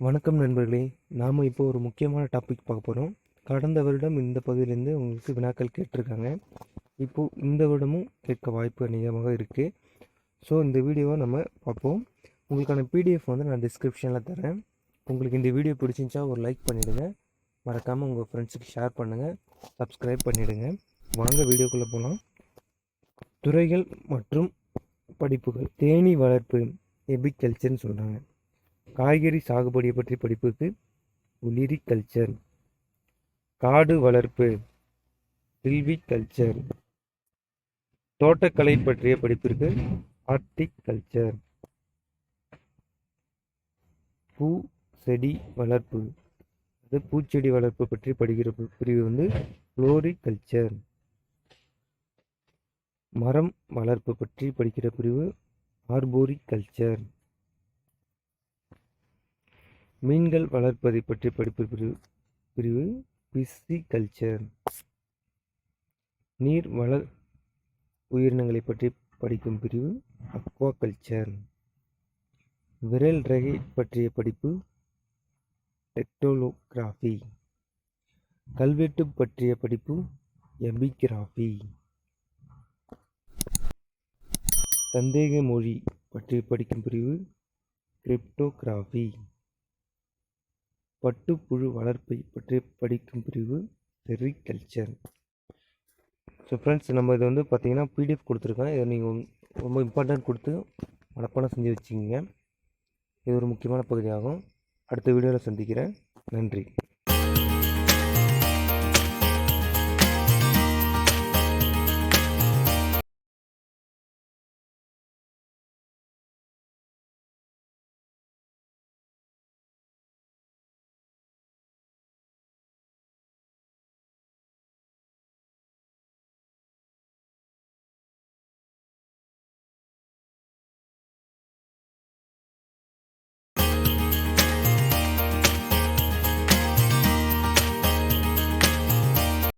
வணக்கம் நண்பர்களே நாம் இப்போ ஒரு முக்கியமான டாபிக் பார்க்க போகிறோம் கடந்த வருடம் இந்த பகுதியிலேருந்து உங்களுக்கு வினாக்கள் கேட்டிருக்காங்க. இப்போது இந்த வருடமும் கேட்க வாய்ப்பு அதிகமாக இருக்குது ஸோ இந்த வீடியோவை நம்ம பார்ப்போம். உங்களுக்கான பிடிஎஃப் வந்து நான் டிஸ்கிரிப்ஷனில் தரேன். உங்களுக்கு இந்த வீடியோ பிடிச்சிருந்துச்சா ஒரு லைக் பண்ணிவிடுங்க மறக்காமல் உங்கள் ஃப்ரெண்ட்ஸுக்கு ஷேர் பண்ணுங்கள் சப்ஸ்கிரைப் பண்ணிவிடுங்க வாங்க வீடியோக்குள்ளே போகலாம் துறைகள் மற்றும் படிப்புகள். தேனீ வளர்ப்பு எபிகல்ச்சர்னு சொல்கிறாங்க காய்கறி சாகுபடியை பற்றி படிப்புக்கு உளிரி கல்ச்சர். காடு வளர்ப்பு கல்ச்சர். தோட்டக்கலை பற்றிய படிப்பிற்கு ஆர்டிகல்ச்சர் பூ செடி வளர்ப்பு. அது பூச்செடி வளர்ப்பு பற்றி படிக்கிற பிரிவு வந்து கல்ச்சர். மரம் வளர்ப்பு பற்றி படிக்கிற பிரிவு கல்ச்சர். மீன்கள் வளர்ப்பதை பற்றி படிப்பு பிரிவு பிரிவு கல்ச்சர். நீர் வளர் உயிரினங்களை பற்றி படிக்கும் பிரிவு அக்வாகல்ச்சர் விரல் ரகை பற்றிய படிப்பு டெக்டோலோகிராஃபி. கல்வெட்டு பற்றிய படிப்பு எபிகிராஃபி சந்தேக மொழி பற்றி படிக்கும் பிரிவு கிரிப்டோகிராஃபி. பட்டுப்புழு வளர்ப்பை பற்றி படிக்கும் பிரிவு செரிகல்ச்சர் ஸோ ஃப்ரெண்ட்ஸ் நம்ம இதை வந்து பார்த்தீங்கன்னா பிடிஎஃப் கொடுத்துருக்கேன். இதை நீங்கள் ரொம்ப இம்பார்ட்டன்ட் கொடுத்து மனப்பாடம் செஞ்சு வச்சுக்கிங்க. இது ஒரு முக்கியமான பகுதியாகும். அடுத்த வீடியோவில் சந்திக்கிறேன். நன்றி.